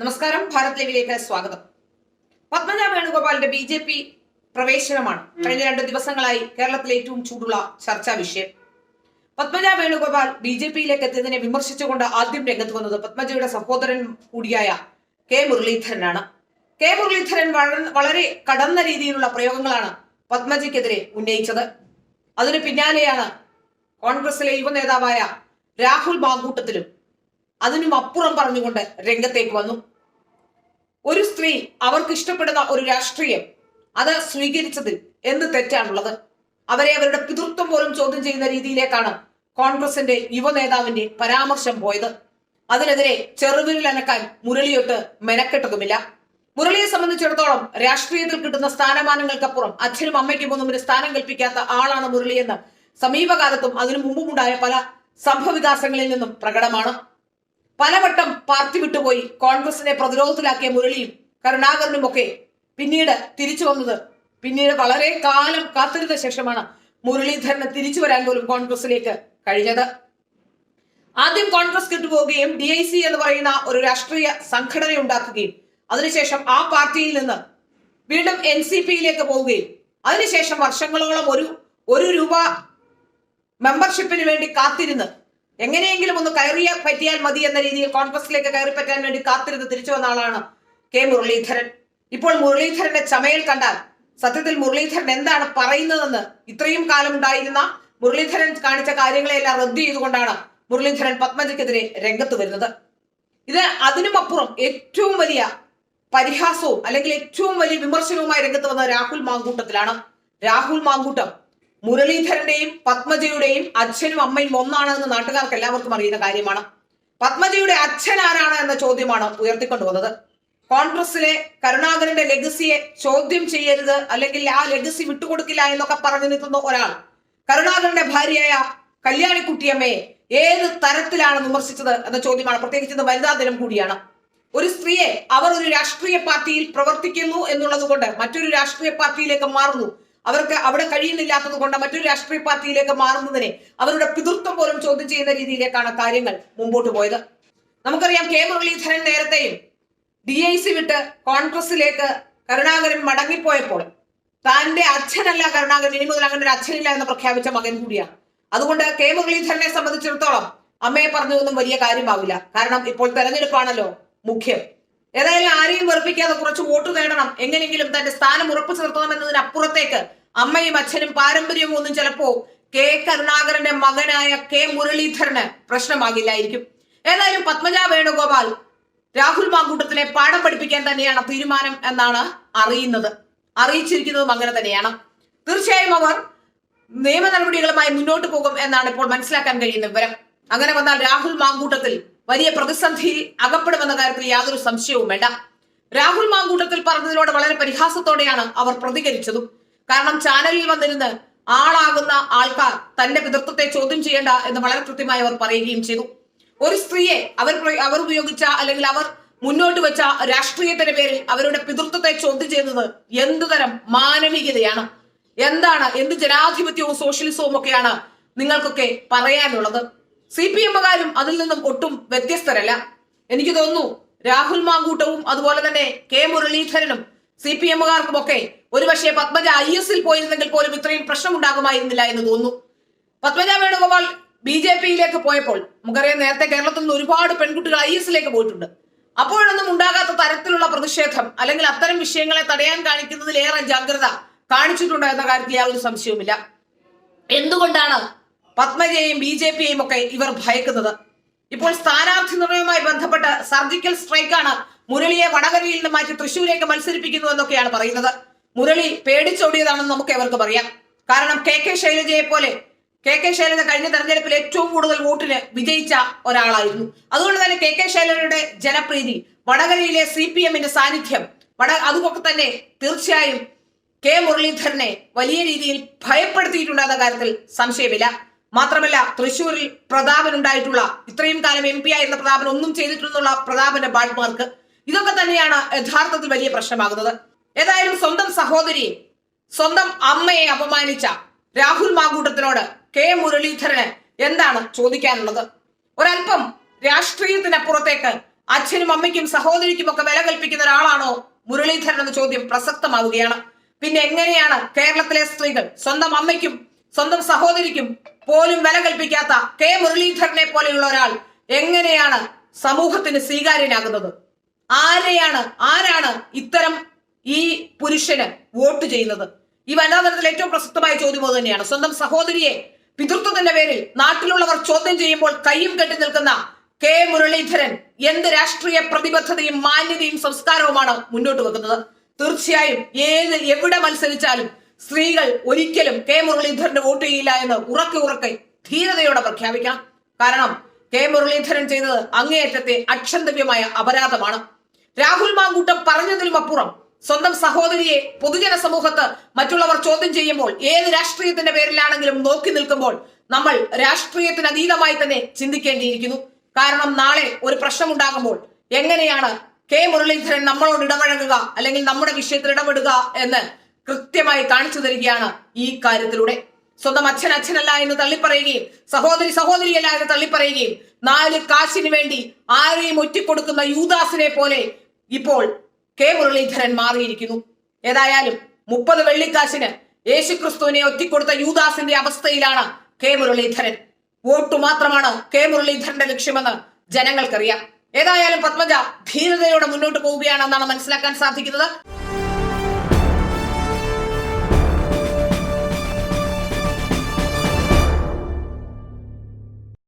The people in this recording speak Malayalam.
നമസ്കാരം ഭാരത് ലൈവിലേക്ക് സ്വാഗതം. പത്മജ വേണുഗോപാലിന്റെ ബി ജെ പി പ്രവേശനമാണ്. കഴിഞ്ഞ രണ്ട് ദിവസങ്ങളായി കേരളത്തിലെ ഏറ്റവും ചൂടുള്ള ചർച്ചാ വിഷയം. പത്മജ വേണുഗോപാൽ ബി ജെ പിയിലേക്ക് എത്തിയതിനെ വിമർശിച്ചുകൊണ്ട് ആദ്യം രംഗത്ത് വന്നത് പത്മജയുടെ സഹോദരൻ കൂടിയായ കെ മുരളീധരനാണ്. കെ മുരളീധരൻ വളരെ കടന്ന രീതിയിലുള്ള പ്രയോഗങ്ങളാണ് പത്മജയ്ക്കെതിരെ ഉന്നയിച്ചത്. അതിന് പിന്നാലെയാണ് കോൺഗ്രസിലെ യുവ നേതാവായ രാഹുൽ മാങ്കൂട്ടത്തിലും അതിനും അപ്പുറം പറഞ്ഞുകൊണ്ട് രംഗത്തേക്ക് വന്നു. ഒരു സ്ത്രീ അവർക്ക് ഇഷ്ടപ്പെടുന്ന ഒരു രാഷ്ട്രീയം അത് സ്വീകരിച്ചതിൽ എന്ത് തെറ്റാണുള്ളത്? അവരെ അവരുടെ പിതൃത്വം പോലും ചോദ്യം ചെയ്യുന്ന രീതിയിലേക്കാണ് കോൺഗ്രസിന്റെ യുവ നേതാവിന്റെ പരാമർശം പോയത്. അതിനെതിരെ ചെറുവിരൽ അനക്കാൻ മുരളിയൊട്ട് മെനക്കെട്ടതുമില്ല. മുരളിയെ സംബന്ധിച്ചിടത്തോളം രാഷ്ട്രീയത്തിൽ കിട്ടുന്ന സ്ഥാനമാനങ്ങൾക്കപ്പുറം അച്ഛനും അമ്മയ്ക്കും ഒന്നും ഒരു സ്ഥാനം കൽപ്പിക്കാത്ത ആളാണ് മുരളിയെന്ന് സമീപകാലത്തും അതിനു മുമ്പുമുണ്ടായ പല സംഭവവികാസങ്ങളിൽ നിന്നും പ്രകടമാണ്. പലവട്ടം പാർട്ടി വിട്ടുപോയി. കോൺഗ്രസിനെ പ്രതിരോധത്തിലാക്കിയ മുരളിയും കരുണാകരനും ഒക്കെ പിന്നീട് തിരിച്ചു വന്നത് പിന്നീട് വളരെ കാലം കാത്തിരുന്ന ശേഷമാണ് മുരളീധരന് തിരിച്ചു വരാൻ പോലും കോൺഗ്രസിലേക്ക് കഴിഞ്ഞത്. ആദ്യം കോൺഗ്രസ് കിട്ടുപോവുകയും ഡി ഐ സി എന്ന് പറയുന്ന ഒരു രാഷ്ട്രീയ സംഘടന ഉണ്ടാക്കുകയും അതിനുശേഷം ആ പാർട്ടിയിൽ നിന്ന് വീണ്ടും എൻ സി പിയിലേക്ക് പോവുകയും അതിനുശേഷം വർഷങ്ങളോളം ഒരു ഒരു രൂപ മെമ്പർഷിപ്പിന് വേണ്ടി കാത്തിരുന്ന് എങ്ങനെയെങ്കിലും ഒന്ന് കയറിയ പറ്റിയാൽ മതി എന്ന രീതിയിൽ കോൺഗ്രസിലേക്ക് കയറി പറ്റാൻ വേണ്ടി കാത്തിരുന്ന് തിരിച്ചു വന്ന ആളാണ് കെ മുരളീധരൻ. ഇപ്പോൾ മുരളീധരന്റെ ചമയൽ കണ്ടാൽ സത്യത്തിൽ മുരളീധരൻ എന്താണ് പറയുന്നതെന്ന് ഇത്രയും കാലം ഉണ്ടായിരുന്ന മുരളീധരൻ കാണിച്ച കാര്യങ്ങളെല്ലാം റദ്ദ് ചെയ്തുകൊണ്ടാണ് മുരളീധരൻ പത്മജയ്ക്കെതിരെ രംഗത്ത് വരുന്നത്. ഇത് അതിനുമപ്പുറം ഏറ്റവും വലിയ പരിഹാസവും അല്ലെങ്കിൽ ഏറ്റവും വലിയ വിമർശനവുമായി രംഗത്ത് വന്ന രാഹുൽ മാങ്കൂട്ടത്തിലാണ്. രാഹുൽ മാങ്കൂട്ടം മുരളീധരന്റെയും പത്മജയുടെയും അച്ഛനും അമ്മയും ഒന്നാണെന്ന് നാട്ടുകാർക്ക് എല്ലാവർക്കും അറിയുന്ന കാര്യമാണ്. പത്മജയുടെ അച്ഛൻ ആരാണ് എന്ന ചോദ്യമാണ് ഉയർത്തിക്കൊണ്ടുവന്നത് കോൺഗ്രസിലെ കരുണാകരന്റെ ലെഗസിയെ ചോദ്യം ചെയ്യരുത് അല്ലെങ്കിൽ ആ ലെഗസി വിട്ടുകൊടുക്കില്ല എന്നൊക്കെ പറഞ്ഞു നിൽക്കുന്ന ഒരാൾ. കരുണാകരന്റെ ഭാര്യയായ കല്യാണിക്കുട്ടിയമ്മയെ ഏത് തരത്തിലാണ് വിമർശിച്ചത് എന്ന ചോദ്യമാണ്. പ്രത്യേകിച്ച് ഇന്ന് വനിതാ ദിനം കൂടിയാണ്. ഒരു സ്ത്രീയെ അവർ ഒരു രാഷ്ട്രീയ പാർട്ടിയിൽ പ്രവർത്തിക്കുന്നു എന്നുള്ളത് കൊണ്ട് മറ്റൊരു രാഷ്ട്രീയ പാർട്ടിയിലേക്ക് മാറുന്നു. അവർക്ക് അവിടെ കഴിയുന്നില്ലാത്തത് കൊണ്ട് മറ്റൊരു രാഷ്ട്രീയ പാർട്ടിയിലേക്ക് മാറുന്നതിനെ അവരുടെ പിതൃത്വം പോലും ചോദ്യം ചെയ്യുന്ന രീതിയിലേക്കാണ് കാര്യങ്ങൾ മുമ്പോട്ട് പോയത്. നമുക്കറിയാം കെ മുരളീധരൻ നേരത്തെയും ഡി ഐ സി വിട്ട് കോൺഗ്രസിലേക്ക് കരുണാകരൻ മടങ്ങിപ്പോയപ്പോൾ തന്റെ അച്ഛനല്ല കരുണാകരൻ ഇനി മുതൽ അങ്ങനെ ഒരു അച്ഛനില്ല എന്ന് പ്രഖ്യാപിച്ച മകൻ കൂടിയാണ്. അതുകൊണ്ട് കെ മുരളീധരനെ സംബന്ധിച്ചിടത്തോളം അമ്മയെ പറഞ്ഞതൊന്നും വലിയ കാര്യമാവില്ല. കാരണം ഇപ്പോൾ തെരഞ്ഞെടുപ്പാണല്ലോ മുഖ്യം. ഏതായാലും ആരെയും വെറുപ്പിക്കാതെ കുറച്ച് വോട്ട് നേടണം. എങ്ങനെയെങ്കിലും തന്റെ സ്ഥാനം ഉറപ്പിച്ചു നിർത്തണം എന്നതിനപ്പുറത്തേക്ക് അമ്മയും അച്ഛനും പാരമ്പര്യവും ഒന്നും ചിലപ്പോ കെ കരുണാകരന്റെ മകനായ കെ മുരളീധരന് പ്രശ്നമാകില്ലായിരിക്കും. ഏതായാലും പത്മജ വേണുഗോപാൽ രാഹുൽ മാങ്കൂട്ടത്തിനെ പാഠം പഠിപ്പിക്കാൻ തന്നെയാണ് തീരുമാനം എന്നാണ് അറിയുന്നത്. അറിയിച്ചിരിക്കുന്നതും അങ്ങനെ തന്നെയാണ്. തീർച്ചയായും അവർ നിയമ നടപടികളുമായി മുന്നോട്ട് പോകും എന്നാണ് ഇപ്പോൾ മനസ്സിലാക്കാൻ കഴിയുന്ന വിവരം. അങ്ങനെ വന്നാൽ രാഹുൽ മാങ്കൂട്ടത്തിൽ വലിയ പ്രതിസന്ധിയിൽ അകപ്പെടുമെന്ന കാര്യത്തിൽ യാതൊരു സംശയവും വേണ്ട. രാഹുൽ മാങ്കൂട്ടത്തിൽ പറഞ്ഞതിനോട് വളരെ പരിഹാസത്തോടെയാണ് അവർ പ്രതികരിച്ചതും. കാരണം ചാനലിൽ വന്നിരുന്ന് ആളാകുന്ന ആൾക്കാർ തന്റെ പിതൃത്വത്തെ ചോദ്യം ചെയ്യേണ്ട എന്ന് വളരെ കൃത്യമായി അവർ പറയുകയും ചെയ്തു. ഒരു സ്ത്രീയെ അവർ അവർ ഉപയോഗിച്ച അല്ലെങ്കിൽ അവർ മുന്നോട്ട് വെച്ച രാഷ്ട്രീയത്തിന്റെ പേരിൽ അവരുടെ പിതൃത്വത്തെ ചോദ്യം ചെയ്യുന്നത് എന്തുതരം മാനവികതയാണ്? എന്താണ് എന്ത് ജനാധിപത്യവും സോഷ്യലിസവും ഒക്കെയാണ് നിങ്ങൾക്കൊക്കെ പറയാനുള്ളത്? സി പി എമ്മുകാരും അതിൽ നിന്നും ഒട്ടും വ്യത്യസ്തരല്ല. എനിക്ക് തോന്നുന്നു രാഹുൽ മാങ്കൂട്ടവും അതുപോലെ തന്നെ കെ മുരളീധരനും സി പി എമ്മുകാർക്കും ഒക്കെ ഒരുപക്ഷെ പത്മജ ഐ എസിൽ പോയിരുന്നെങ്കിൽ പോലും ഇത്രയും പ്രശ്നം പ്രശ്നമുണ്ടാകുമായിരുന്നില്ല എന്ന് തോന്നുന്നു. പത്മജ വേണുഗോപാൽ ബി ജെ പിയിലേക്ക് പോയപ്പോൾ നമുക്കറിയാം നേരത്തെ കേരളത്തിൽ നിന്ന് ഒരുപാട് പെൺകുട്ടികൾ ഐ എസിലേക്ക് പോയിട്ടുണ്ട്. അപ്പോഴൊന്നും ഉണ്ടാകാത്ത തരത്തിലുള്ള പ്രതിഷേധം അല്ലെങ്കിൽ അത്തരം വിഷയങ്ങളെ തടയാൻ കാണിക്കുന്നതിലേറെ ജാഗ്രത കാണിച്ചിട്ടുണ്ട് എന്ന കാര്യത്തിൽ യാതൊരു സംശയവുമില്ല. എന്തുകൊണ്ടാണ് പത്മജയെയും ബി ജെ പിയെയും ഒക്കെ ഇവർ ഭയക്കുന്നത്. ഇപ്പോൾ സ്ഥാനാർത്ഥി നിർണയവുമായി ബന്ധപ്പെട്ട് സർജിക്കൽ സ്ട്രൈക്കാണ് മുരളിയെ വടകരയിൽ നിന്ന് മാറ്റി തൃശൂരിലേക്ക് മത്സരിപ്പിക്കുന്നു എന്നൊക്കെയാണ് പറയുന്നത്. മുരളി പേടിച്ചോടിയതാണെന്ന് നമുക്ക് എവർക്കും അറിയാം. കാരണം കെ കെ ശൈലജയെ പോലെ കെ കെ ശൈലജ കഴിഞ്ഞ തെരഞ്ഞെടുപ്പിൽ ഏറ്റവും കൂടുതൽ വോട്ടിന് വിജയിച്ച ഒരാളായിരുന്നു. അതുകൊണ്ട് തന്നെ കെ കെ ശൈലജയുടെ ജനപ്രീതി വടകരയിലെ സി പി എമ്മിന്റെ സാന്നിധ്യം വട അതുമൊക്കെ തന്നെ തീർച്ചയായും കെ മുരളീധരനെ വലിയ രീതിയിൽ ഭയപ്പെടുത്തിയിട്ടുണ്ടെന്ന കാര്യത്തിൽ സംശയമില്ല. മാത്രമല്ല തൃശൂരിൽ പ്രതാപൻ ഉണ്ടായിട്ടുള്ള ഇത്രയും കാലം എം പി ആയിരുന്ന പ്രതാപൻ ഒന്നും ചെയ്തിട്ടുള്ള പ്രതാപന്റെ ബാഡ്മാർക്ക് ഇതൊക്കെ തന്നെയാണ് യഥാർത്ഥത്തിൽ വലിയ പ്രശ്നമാകുന്നത്. ഏതായാലും സ്വന്തം സഹോദരിയെ സ്വന്തം അമ്മയെ അപമാനിച്ച രാഹുൽ മാങ്കൂട്ടത്തിനോട് കെ മുരളീധരന് എന്താണ് ചോദിക്കാനുള്ളത്? ഒരല്പം രാഷ്ട്രീയത്തിനപ്പുറത്തേക്ക് അച്ഛനും അമ്മയ്ക്കും സഹോദരിക്കും ഒക്കെ വില കൽപ്പിക്കുന്ന ഒരാളാണോ മുരളീധരൻ എന്ന ചോദ്യം പ്രസക്തമാവുകയാണ്. പിന്നെ എങ്ങനെയാണ് കേരളത്തിലെ സ്ത്രീകൾ സ്വന്തം അമ്മയ്ക്കും സ്വന്തം സഹോദരിക്കും പോലും വില കൽപ്പിക്കാത്ത കെ മുരളീധരനെ പോലെയുള്ള ഒരാൾ എങ്ങനെയാണ് സമൂഹത്തിന് സ്വീകാര്യനാകുന്നത്? ആരെയാണ് ആരാണ് ഇത്തരം ഈ പുരുഷന് വോട്ട് ചെയ്യുന്നത്? ഈ വനിതാതലത്തിൽ ഏറ്റവും പ്രസക്തമായ ചോദ്യം അത് തന്നെയാണ്. സ്വന്തം സഹോദരിയെ പിതൃത്വത്തിന്റെ പേരിൽ നാട്ടിലുള്ളവർ ചോദ്യം ചെയ്യുമ്പോൾ കയ്യും കെട്ടി നിൽക്കുന്ന കെ മുരളീധരൻ എന്ത് രാഷ്ട്രീയ പ്രതിബദ്ധതയും മാന്യതയും സംസ്കാരവുമാണ് മുന്നോട്ട് വെക്കുന്നത്? തീർച്ചയായും ഏത് എവിടെ മത്സരിച്ചാലും സ്ത്രീകൾ ഒരിക്കലും കെ മുരളീധരന് വോട്ട് ചെയ്യില്ല എന്ന് ഉറക്കെ ഉറക്കെ ധീരതയോടെ പ്രഖ്യാപിക്കാം കാരണം കെ മുരളീധരൻ ചെയ്തത് അങ്ങേയറ്റത്തെ അക്ഷന്തവ്യമായ അപരാധമാണ്. രാഹുൽ മാങ്കൂട്ടം പറഞ്ഞതിലും അപ്പുറം സ്വന്തം സഹോദരിയെ പൊതുജന സമൂഹത്ത് മറ്റുള്ളവർ ചോദ്യം ചെയ്യുമ്പോൾ ഏത് രാഷ്ട്രീയത്തിന്റെ പേരിലാണെങ്കിലും നോക്കി നിൽക്കുമ്പോൾ നമ്മൾ രാഷ്ട്രീയത്തിന് അതീതമായി തന്നെ ചിന്തിക്കേണ്ടിയിരിക്കുന്നു. കാരണം നാളെ ഒരു പ്രശ്നമുണ്ടാകുമ്പോൾ എങ്ങനെയാണ് കെ മുരളീധരൻ നമ്മളോട് ഇടപഴകുക അല്ലെങ്കിൽ നമ്മുടെ വിഷയത്തിൽ ഇടപെടുക എന്ന് കൃത്യമായി കാണിച്ചു തരികയാണ് ഈ കാര്യത്തിലൂടെ. സ്വന്തം അച്ഛൻ അച്ഛനല്ല എന്ന് തള്ളിപ്പറയുകയും സഹോദരി സഹോദരിയല്ല എന്ന് തള്ളിപ്പറയുകയും നാല് കാശിന് വേണ്ടി ആരെയും ഒറ്റിക്കൊടുക്കുന്ന യൂദാസിനെ പോലെ ഇപ്പോൾ കെ മുരളീധരൻ മാറിയിരിക്കുന്നു. ഏതായാലും മുപ്പത് വെള്ളിക്കാശിന് യേശുക്രിസ്തുവിനെ ഒറ്റിക്കൊടുത്ത യൂദാസിന്റെ അവസ്ഥയിലാണ് കെ മുരളീധരൻ വോട്ടു മാത്രമാണ് കെ മുരളീധരന്റെ ലക്ഷ്യമെന്ന് ജനങ്ങൾക്കറിയാം. ഏതായാലും പത്മജ ധീരതയോടെ മുന്നോട്ട് പോവുകയാണെന്നാണ് മനസ്സിലാക്കാൻ സാധിക്കുന്നത്.